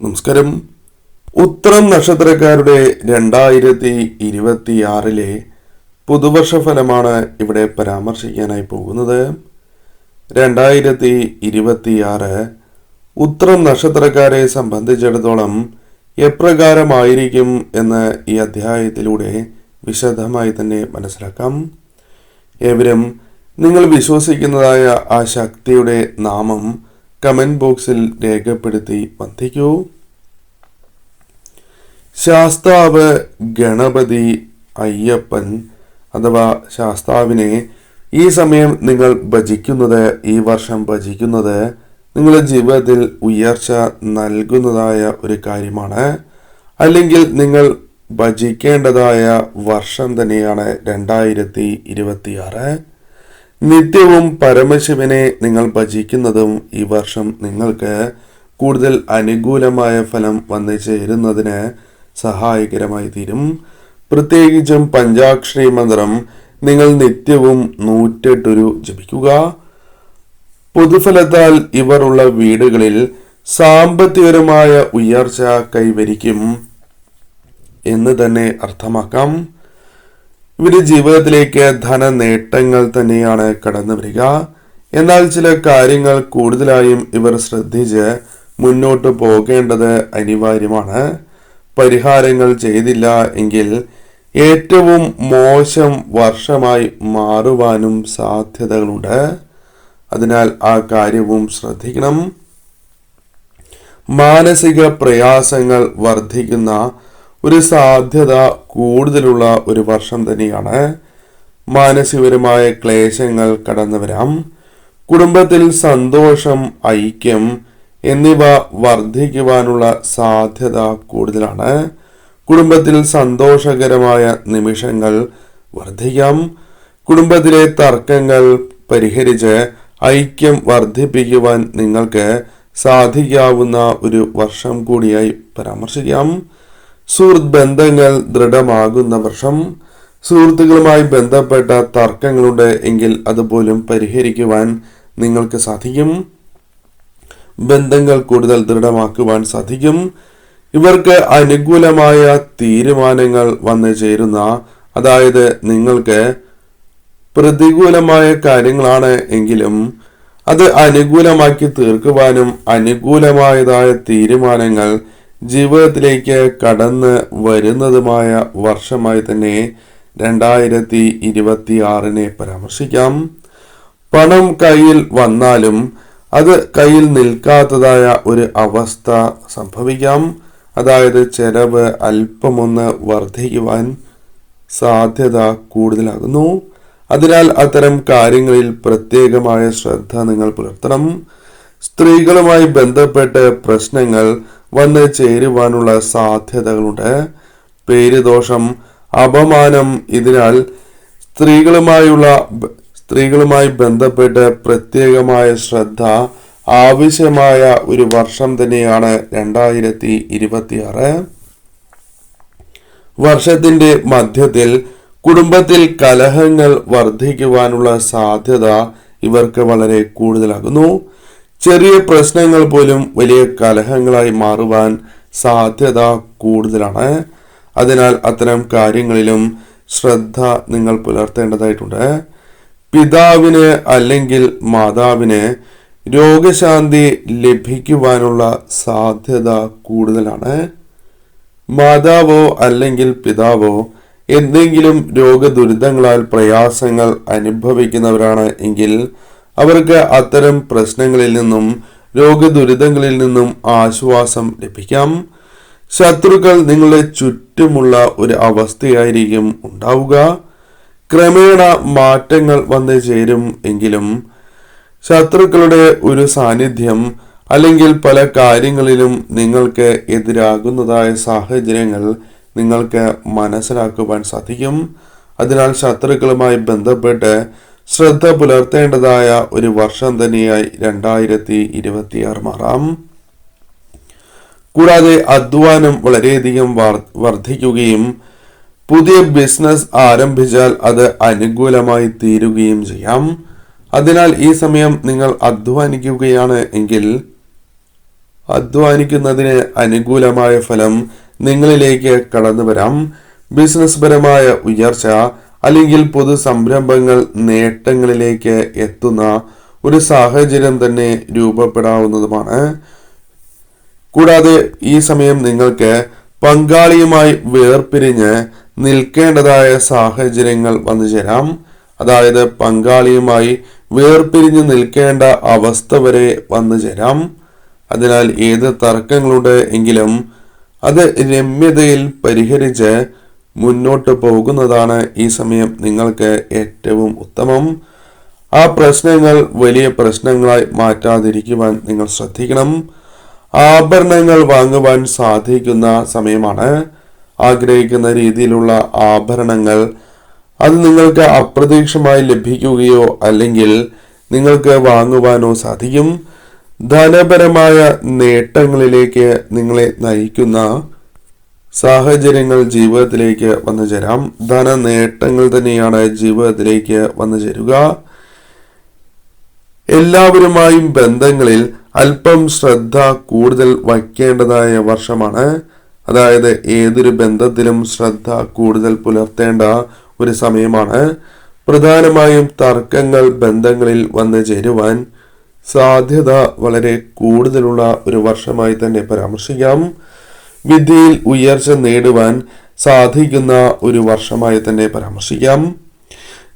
നമസ്കാരം. ഉത്രം നക്ഷത്രക്കാരുടെ രണ്ടായിരത്തി ഇരുപത്തിയാറിലെ പുതുവർഷ ഫലമാണ് ഇവിടെ പരാമർശിക്കാനായി പോകുന്നത്. രണ്ടായിരത്തി ഇരുപത്തിയാറ് ഉത്രം നക്ഷത്രക്കാരെ സംബന്ധിച്ചിടത്തോളം എപ്രകാരമായിരിക്കും എന്ന് ഈ അധ്യായത്തിലൂടെ വിശദമായി തന്നെ മനസ്സിലാക്കാം. ഏവരും നിങ്ങൾ വിശ്വസിക്കുന്നതായ ആ ശക്തിയുടെ നാമം കമന്റ് ബോക്സിൽ രേഖപ്പെടുത്തി വന്ദിക്കൂ. ശാസ്താവ് ഗണപതി അയ്യപ്പൻ അഥവാ ശാസ്താവിനെ ഈ സമയം നിങ്ങൾ ഭജിക്കുന്നത് ഈ വർഷം ഭജിക്കുന്നത് നിങ്ങളുടെ ജീവിതത്തിൽ ഉയർച്ച നൽകുന്നതായ ഒരു കാര്യമാണ്. അല്ലെങ്കിൽ നിങ്ങൾ ഭജിക്കേണ്ടതായ വർഷം തന്നെയാണ് രണ്ടായിരത്തി ഇരുപത്തിയാറ്. നിത്യവും പരമശിവനെ നിങ്ങൾ ഭജിക്കുന്നതും ഈ വർഷം നിങ്ങൾക്ക് കൂടുതൽ അനുകൂലമായ ഫലം വന്നു ചേരുന്നതിന് സഹായകരമായി തീരും. പ്രത്യേകിച്ചും പഞ്ചാക്ഷരി മന്ത്രം നിങ്ങൾ നിത്യവും നൂറ്റെട്ടൊരു ജപിക്കുക. പൊതുഫലത്താൽ ഇവർ ഉള്ള വീടുകളിൽ സാമ്പത്തികപരമായ ഉയർച്ച കൈവരിക്കും എന്ന് തന്നെ അർത്ഥമാക്കാം. ഇവരുടെ ജീവിതത്തിലേക്ക് ധന നേട്ടങ്ങൾ തന്നെയാണ് കടന്നു വരിക. എന്നാൽ ചില കാര്യങ്ങൾ കൂടുതലായും ഇവർ ശ്രദ്ധിച്ച് മുന്നോട്ട് പോകേണ്ടത് അനിവാര്യമാണ്. പരിഹാരങ്ങൾ ചെയ്തില്ല എങ്കിൽ ഏറ്റവും മോശം വർഷമായി മാറുവാനും സാധ്യതകളുണ്ട്. അതിനാൽ ആ കാര്യവും ശ്രദ്ധിക്കണം. മാനസിക പ്രയാസങ്ങൾ വർദ്ധിക്കുന്ന ഒരു സാധ്യത കൂടുതലുള്ള ഒരു വർഷം തന്നെയാണ്. മാനസികപരമായ ക്ലേശങ്ങൾ കടന്നു വരാം. കുടുംബത്തിൽ സന്തോഷം ഐക്യം എന്നിവ വർദ്ധിക്കുവാനുള്ള സാധ്യത കൂടുതലാണ്. കുടുംബത്തിൽ സന്തോഷകരമായ നിമിഷങ്ങൾ വർദ്ധിക്കാം. കുടുംബത്തിലെ തർക്കങ്ങൾ പരിഹരിച്ച് ഐക്യം വർദ്ധിപ്പിക്കുവാൻ നിങ്ങൾക്ക് സാധിക്കാവുന്ന ഒരു വർഷം കൂടിയായി പരാമർശിക്കാം. സുഹൃത്ത് ബന്ധങ്ങൾ ദൃഢമാകുന്ന വർഷം സുഹൃത്തുക്കളുമായി ബന്ധപ്പെട്ട തർക്കങ്ങളുണ്ട് എങ്കിൽ അതുപോലും പരിഹരിക്കുവാൻ നിങ്ങൾക്ക് സാധിക്കും. ബന്ധങ്ങൾ കൂടുതൽ ദൃഢമാക്കുവാൻ സാധിക്കും. ഇവർക്ക് അനുകൂലമായ തീരുമാനങ്ങൾ വന്നു ചേരുന്ന അതായത് നിങ്ങൾക്ക് പ്രതികൂലമായ കാര്യങ്ങളാണ് എങ്കിലും അത് അനുകൂലമാക്കി തീർക്കുവാനും അനുകൂലമായതായ തീരുമാനങ്ങൾ ജീവിതത്തിലേക്ക് കടന്ന് വരുന്നതുമായ വർഷമായി തന്നെ രണ്ടായിരത്തി ഇരുപത്തി ആറിനെ പരാമർശിക്കാം. പണം കയ്യിൽ വന്നാലും അത് കയ്യിൽ നിൽക്കാത്തതായ ഒരു അവസ്ഥ സംഭവിക്കാം. അതായത് ചെലവ് അല്പമൊന്ന് വർദ്ധിക്കുവാൻ സാധ്യത കൂടുതലാകുന്നു. അതിനാൽ അത്തരം കാര്യങ്ങളിൽ പ്രത്യേകമായ ശ്രദ്ധ നിങ്ങൾ പുലർത്തണം. സ്ത്രീകളുമായി ബന്ധപ്പെട്ട് പ്രശ്നങ്ങൾ വന്ന് ചേരുവാനുള്ള സാധ്യതകളുണ്ട്. പേരുദോഷം അപമാനം ഇതിനാൽ സ്ത്രീകളുമായുള്ള സ്ത്രീകളുമായി ബന്ധപ്പെട്ട് പ്രത്യേകമായ ശ്രദ്ധ ആവശ്യമായ ഒരു വർഷം തന്നെയാണ് രണ്ടായിരത്തി ഇരുപത്തിയാറ് വർഷത്തിന്റെ മധ്യത്തിൽ കുടുംബത്തിൽ കലഹങ്ങൾ വർദ്ധിക്കുവാനുള്ള സാധ്യത ഇവർക്ക് വളരെ കൂടുതലാകുന്നു. ചെറിയ പ്രശ്നങ്ങൾ പോലും വലിയ കലഹങ്ങളായി മാറുവാൻ സാധ്യത കൂടുതലാണ്. അതിനാൽ അത്തരം കാര്യങ്ങളിലും ശ്രദ്ധ നിങ്ങൾ പുലർത്തേണ്ടതായിട്ടുണ്ട്. പിതാവിന് അല്ലെങ്കിൽ മാതാവിന് രോഗശാന്തി ലഭിക്കുവാനുള്ള സാധ്യത കൂടുതലാണ്. മാതാവോ അല്ലെങ്കിൽ പിതാവോ എന്തെങ്കിലും രോഗദുരിതങ്ങളാൽ പ്രയാസങ്ങൾ അനുഭവിക്കുന്നവരാണ് എങ്കിൽ അവർക്ക് അത്തരം പ്രശ്നങ്ങളിൽ നിന്നും രോഗദുരിതങ്ങളിൽ നിന്നും ആശ്വാസം ലഭിക്കാം. ശത്രുക്കൾ നിങ്ങളുടെ ചുറ്റുമുള്ള ഒരു അവസ്ഥയായിരിക്കും ഉണ്ടാവുക. ക്രമേണ മാറ്റങ്ങൾ വന്നു ചേരും എങ്കിലും ശത്രുക്കളുടെ ഒരു സാന്നിധ്യം അല്ലെങ്കിൽ പല കാര്യങ്ങളിലും നിങ്ങൾക്ക് എതിരാകുന്നതായ സാഹചര്യങ്ങൾ നിങ്ങൾക്ക് മനസ്സിലാക്കുവാൻ സാധിക്കും. അതിനാൽ ശത്രുക്കളുമായി ബന്ധപ്പെട്ട് ശ്രദ്ധ പുലർത്തേണ്ടതായ ഒരു വർഷം തന്നെയായി രണ്ടായിരത്തി ഇരുപത്തിയാറ് മാറാം. കൂടാതെ അധ്വാനം വളരെയധികം വർദ്ധിക്കുകയും പുതിയ ബിസിനസ് ആരംഭിച്ചാൽ അത് അനുകൂലമായി തീരുകയും ചെയ്യാം. അതിനാൽ ഈ സമയം നിങ്ങൾ അധ്വാനിക്കുകയാണ് എങ്കിൽ അധ്വാനിക്കുന്നതിന് അനുകൂലമായ ഫലം നിങ്ങളിലേക്ക് കടന്നു വരാം ബിസിനസ് പരമായ ഉയർച്ച അല്ലെങ്കിൽ പൊതു സംരംഭങ്ങൾ നേട്ടങ്ങളിലേക്ക് എത്തുന്ന ഒരു സാഹചര്യം തന്നെ രൂപപ്പെടാവുന്നതുമാണ്. കൂടാതെ ഈ സമയം നിങ്ങൾക്ക് പങ്കാളിയുമായി വേർപിരിഞ്ഞ് നിൽക്കേണ്ടതായ സാഹചര്യങ്ങൾ വന്നു ചേരാം. അതായത് പങ്കാളിയുമായി വേർപിരിഞ്ഞ് നിൽക്കേണ്ട അവസ്ഥ വരെ വന്നു ചേരാം. അതിനാൽ ഏത് തർക്കങ്ങളുണ്ട് എങ്കിലും അത് രമ്യതയിൽ പരിഹരിച്ച് മുന്നോട്ട് പോകുന്നതാണ് ഈ സമയം നിങ്ങൾക്ക് ഏറ്റവും ഉത്തമം. ആ പ്രശ്നങ്ങൾ വലിയ പ്രശ്നങ്ങളായി മാറ്റാതിരിക്കുവാൻ നിങ്ങൾ ശ്രദ്ധിക്കണം. ആഭരണങ്ങൾ വാങ്ങുവാൻ സാധിക്കുന്ന സമയമാണ്. ആഗ്രഹിക്കുന്ന രീതിയിലുള്ള ആഭരണങ്ങൾ അത് നിങ്ങൾക്ക് അപ്രതീക്ഷമായി ലഭിക്കുകയോ അല്ലെങ്കിൽ നിങ്ങൾക്ക് വാങ്ങുവാനോ സാധിക്കും. ധനപരമായ നേട്ടങ്ങളിലേക്ക് നിങ്ങളെ നയിക്കുന്ന സാഹചര്യങ്ങൾ ജീവിതത്തിലേക്ക് വന്നു ചേരാം. ധന നേട്ടങ്ങൾ തന്നെയാണ് ജീവിതത്തിലേക്ക് വന്നു ചേരുക. എല്ലാവരുമായും ബന്ധങ്ങളിൽ അല്പം ശ്രദ്ധ കൂടുതൽ വയ്ക്കേണ്ടതായ വർഷമാണ്. അതായത് ഏതൊരു ബന്ധത്തിലും ശ്രദ്ധ കൂടുതൽ പുലർത്തേണ്ട ഒരു സമയമാണ്. പ്രധാനമായും തർക്കങ്ങൾ ബന്ധങ്ങളിൽ വന്നു ചേരുവാൻ സാധ്യത വളരെ കൂടുതലുള്ള ഒരു വർഷമായി തന്നെ പരാമർശിക്കാം. വിദ്യയിൽ ഉയർച്ച നേടുവാൻ സാധിക്കുന്ന ഒരു വർഷമായി തന്നെ പരാമർശിക്കാം.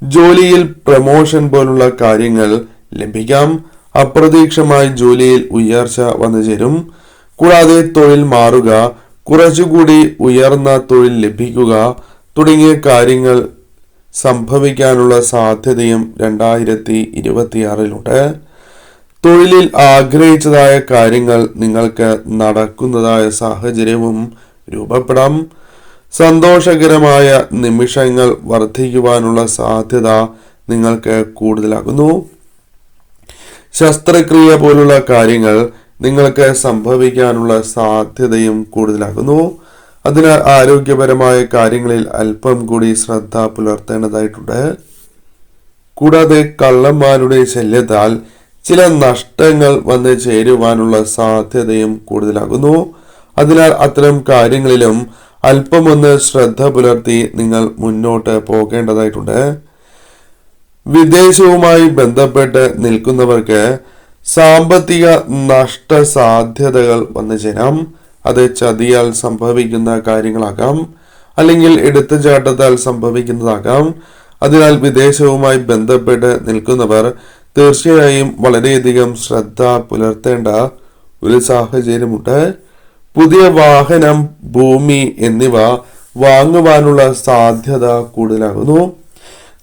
ജോലിയിൽ പ്രമോഷൻ പോലുള്ള കാര്യങ്ങൾ ലഭിക്കാം. അപ്രതീക്ഷമായി ജോലിയിൽ ഉയർച്ച വന്നു ചേരും. കൂടാതെ തൊഴിൽ മാറുക കുറച്ചുകൂടി ഉയർന്ന തൊഴിൽ ലഭിക്കുക തുടങ്ങിയ കാര്യങ്ങൾ സംഭവിക്കാനുള്ള സാധ്യതയും രണ്ടായിരത്തി ഇരുപത്തിയാറിലുണ്ട്. തൊഴിലിൽ ആഗ്രഹിച്ചതായ കാര്യങ്ങൾ നിങ്ങൾക്ക് നടക്കുന്നതായ സാഹചര്യവും രൂപപ്പെടാം. സന്തോഷകരമായ നിമിഷങ്ങൾ വർദ്ധിക്കുവാനുള്ള സാധ്യത നിങ്ങൾക്ക് കൂടുതലാകുന്നു. ശസ്ത്രക്രിയ പോലുള്ള കാര്യങ്ങൾ നിങ്ങൾക്ക് സംഭവിക്കാനുള്ള സാധ്യതയും കൂടുതലാകുന്നു. അതിനാൽ ആരോഗ്യപരമായ കാര്യങ്ങളിൽ അല്പം കൂടി ശ്രദ്ധ പുലർത്തേണ്ടതായിട്ടുണ്ട്. കൂടാതെ കള്ളന്മാരുടെ ശല്യത്താൽ ചില നഷ്ടങ്ങൾ വന്ന് ചേരുവാനുള്ള സാധ്യതയും കൂടുതലാകുന്നു. അതിനാൽ അത്തരം കാര്യങ്ങളിലും അല്പമൊന്ന് ശ്രദ്ധ പുലർത്തി നിങ്ങൾ മുന്നോട്ട് പോകേണ്ടതായിട്ടുണ്ട്. വിദേശവുമായി ബന്ധപ്പെട്ട് നിൽക്കുന്നവർക്ക് സാമ്പത്തിക നഷ്ട സാധ്യതകൾ വന്നു ചേരാം. അത് ചതിയാൽ സംഭവിക്കുന്ന കാര്യങ്ങളാകാം. അല്ലെങ്കിൽ എടുത്തുചാട്ടത്താൽ സംഭവിക്കുന്നതാകാം. അതിനാൽ വിദേശവുമായി ബന്ധപ്പെട്ട് നിൽക്കുന്നവർ തീർച്ചയായും വളരെയധികം ശ്രദ്ധ പുലർത്തേണ്ട ഒരു സാഹചര്യമുണ്ട്. പുതിയ വാഹനം ഭൂമി എന്നിവ വാങ്ങുവാനുള്ള സാധ്യത കൂടുതലാകുന്നു.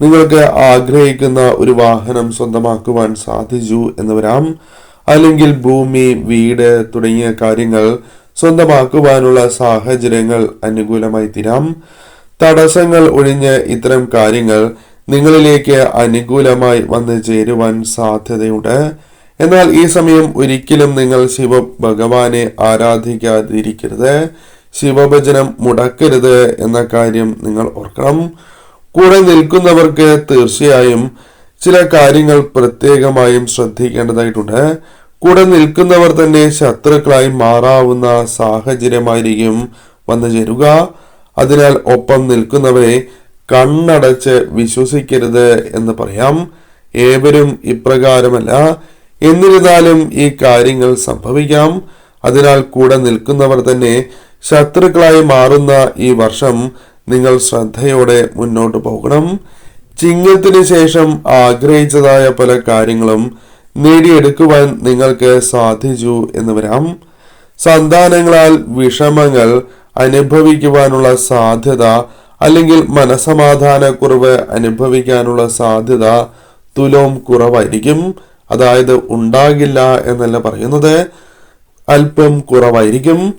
നിങ്ങൾക്ക് ആഗ്രഹിക്കുന്ന ഒരു വാഹനം സ്വന്തമാക്കുവാൻ സാധിച്ചു എന്ന് വരാം അല്ലെങ്കിൽ ഭൂമി വീട് തുടങ്ങിയ കാര്യങ്ങൾ സ്വന്തമാക്കുവാനുള്ള സാഹചര്യങ്ങൾ അനുകൂലമായി തീരാം. തടസ്സങ്ങൾ ഒഴിഞ്ഞ് ഇത്തരം കാര്യങ്ങൾ നിങ്ങളിലേക്ക് അനുകൂലമായി വന്നു ചേരുവാൻ സാധ്യതയുണ്ട്. എന്നാൽ ഈ സമയം ഒരിക്കലും നിങ്ങൾ ശിവ ഭഗവാനെ ആരാധിക്കാതിരിക്കരുത്. ശിവഭജനം മുടക്കരുത് എന്ന കാര്യം നിങ്ങൾ ഓർക്കണം. കൂടെ നിൽക്കുന്നവർക്ക് തീർച്ചയായും ചില കാര്യങ്ങൾ പ്രത്യേകമായും ശ്രദ്ധിക്കേണ്ടതായിട്ടുണ്ട്. കൂടെ നിൽക്കുന്നവർ തന്നെ ശത്രുക്കളായി മാറാവുന്ന സാഹചര്യമായിരിക്കും വന്നു ചേരുക. അതിനാൽ ഒപ്പം നിൽക്കുന്നവരെ കണ്ണടച്ച് വിശ്വസിക്കരുത് എന്ന് പറയാം. ഏവരും ഇപ്രകാരമല്ല. എന്നിരുന്നാലും ഈ കാര്യങ്ങൾ സംഭവിക്കാം. അതിനാൽ കൂടെ നിൽക്കുന്നവർ തന്നെ ശത്രുക്കളായി മാറുന്ന ഈ വർഷം നിങ്ങൾ ശ്രദ്ധയോടെ മുന്നോട്ട് പോകണം. ചിങ്ങത്തിന് ശേഷം ആഗ്രഹിച്ചതായ പല കാര്യങ്ങളും നേടിയെടുക്കുവാൻ നിങ്ങൾക്ക് സാധിച്ചു എന്ന് വരാം. സന്താനങ്ങളാൽ വിഷമങ്ങൾ അനുഭവിക്കുവാനുള്ള സാധ്യത അല്ലെങ്കിൽ മനസമാധാനക്കുറവ് അനുഭവിക്കാനുള്ള സാധ്യത തുലോം കുറവായിരിക്കും. അതായത് ഉണ്ടാകില്ല എന്നല്ല പറയുന്നത്. അല്പം കുറവായിരിക്കും.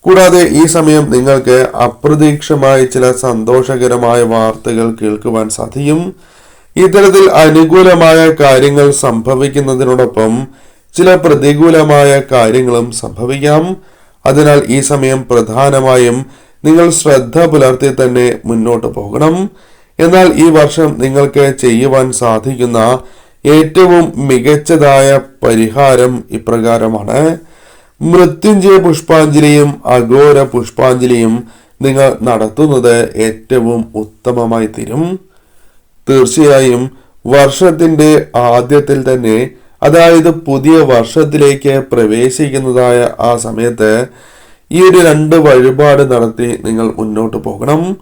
കൂടാതെ ഈ സമയം നിങ്ങൾക്ക് അപ്രതീക്ഷമായ ചില സന്തോഷകരമായ വാർത്തകൾ കേൾക്കുവാൻ സാധിക്കും. ഇത്തരത്തിൽ അനുകൂലമായ കാര്യങ്ങൾ സംഭവിക്കുന്നതിനോടൊപ്പം ചില പ്രതികൂലമായ കാര്യങ്ങളും സംഭവിക്കാം. അതിനാൽ ഈ സമയം പ്രധാനമായും നിങ്ങൾ ശ്രദ്ധ പുലർത്തി തന്നെ മുന്നോട്ട് പോകണം. എന്നാൽ ഈ വർഷം നിങ്ങൾക്ക് ചെയ്യുവാൻ സാധിക്കുന്ന ഏറ്റവും മികച്ചതായ പരിഹാരം ഇപ്രകാരമാണ്. മൃത്യുഞ്ജയ പുഷ്പാഞ്ജലിയും അഘോര പുഷ്പാഞ്ജലിയും നിങ്ങൾ നടത്തുന്നത് ഏറ്റവും ഉത്തമമായി തീരും. തീർച്ചയായും വർഷത്തിന്റെ ആദ്യത്തിൽ തന്നെ അതായത് പുതിയ വർഷത്തിലേക്ക് പ്രവേശിക്കുന്നതായ ആ സമയത്ത് ഈ ഒരു രണ്ട് വഴിപാട് നടത്തി നിങ്ങൾ മുന്നോട്ട് പോകണം.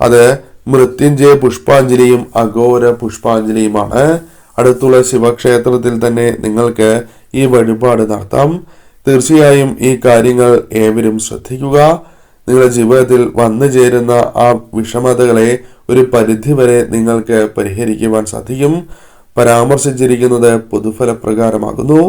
അത് മൃത്യുഞ്ജയ പുഷ്പാഞ്ജലിയും അഘോര പുഷ്പാഞ്ജലിയുമാണ്. അടുത്തുള്ള ശിവക്ഷേത്രത്തിൽ തന്നെ നിങ്ങൾക്ക് ഈ വഴിപാട് നടത്താം. തീർച്ചയായും ഈ കാര്യങ്ങൾ ഏവരും ശ്രദ്ധിക്കുക. നിങ്ങളുടെ ജീവിതത്തിൽ വന്നു ചേരുന്ന ആ വിഷമതകളെ ഒരു പരിധി വരെ നിങ്ങൾക്ക് പരിഹരിക്കുവാൻ സാധിക്കും. പരാമർശിച്ചിരിക്കുന്നത് പൊതുഫലപ്രകാരമാകുന്നു.